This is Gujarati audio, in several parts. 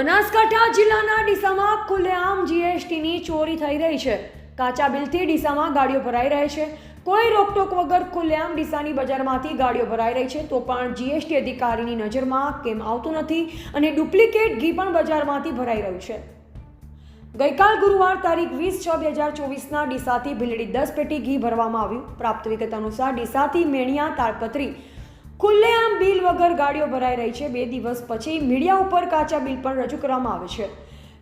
બનાસકાંઠા જિલ્લાના ડીસામાં ખુલ્લેઆમ જીએસટીની ચોરી થઈ રહી છે. કાચા બિલથી ડીસામાં ગાડીઓ ભરાઈ રહી છે. કોઈ રોકટોક વગર ખુલ્લેઆમ ડીસાની બજારમાંથી ગાડીઓ ભરાઈ રહી છે, તો પણ જીએસટી અધિકારીની નજરમાં કેમ આવતું નથી અને ડુપ્લિકેટ ઘી પણ બજારમાંથી ભરાઈ રહ્યું છે. ગઈકાલ ગુરુવાર તારીખ વીસ છ બે હજાર ચોવીસના ડીસાથી ભીલડી દસ પેટી ઘી ભરવામાં આવ્યું. પ્રાપ્ત વિગત અનુસાર ડીસાથી મેણિયા તાળપત્રી ખુલ્લેઆમ વગર ગાડીઓ ભરાઈ રહી છે. બે દિવસ પછી મીડિયા ઉપર કાચા બિલ પણ રજૂ કરવામાં આવે છે.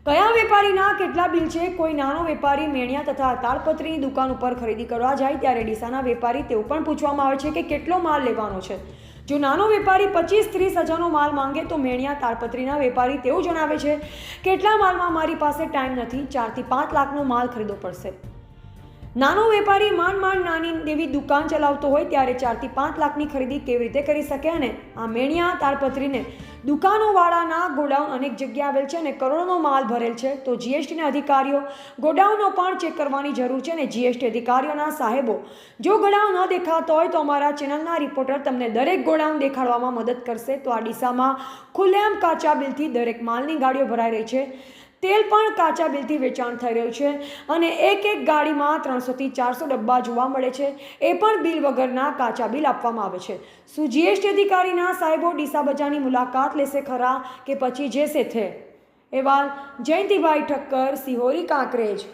કયા વેપારીના કેટલા બિલ છે? કોઈ નાનો વેપારી મેણિયા તથા તાળપત્રીની દુકાન ઉપર ખરીદી કરવા જાય ત્યારે ડીસાના વેપારી તેવું પણ પૂછવામાં આવે છે કે કેટલો માલ લેવાનો છે. જો નાનો વેપારી પચીસ ત્રીસ હજારનો માલ માંગે તો મેણિયા તાળપત્રીના વેપારી તેવું જણાવે છે, કેટલા માલમાં મારી પાસે ટાઈમ નથી? ચારથી પાંચ લાખનો માલ ખરીદવો પડશે. નાનો વેપારી માંડ માંડ નાની એવી દુકાન ચલાવતો હોય ત્યારે ચારથી પાંચ લાખની ખરીદી કેવી રીતે કરી શકે અને આ મેણિયા તારપત્રીને દુકાનોવાળાના ગોડાઉન અનેક જગ્યાએ આવેલ છે અને કરોડોનો માલ ભરેલ છે. તો જીએસટીના અધિકારીઓ ગોડાઉનો પણ ચેક કરવાની જરૂર છે અને જીએસટી અધિકારીઓના સાહેબો જો ગોડાઉન ન દેખાતો હોય તો અમારા ચેનલના રિપોર્ટર તમને દરેક ગોડાઉન દેખાડવામાં મદદ કરશે. તો આ ડીસામાં ખુલ્લેઆમ કાચા બિલથી દરેક માલની ગાડીઓ ભરાઈ રહી છે. તેલ પણ કાચા બિલથી વેચાણ થઈ રહ્યું છે અને એક એક ગાડીમાં ત્રણસોથી ચારસો ડબ્બા જોવા મળે છે. એ પણ બિલ વગરના કાચા બિલ આપવામાં આવે છે. શું જીએસટી અધિકારીના સાહેબો ડીસા બજારની મુલાકાત લેશે ખરા કે પછી જેસે થે? એવા જયંતિભાઈ ઠક્કર, સિહોરી કાંકરેજ.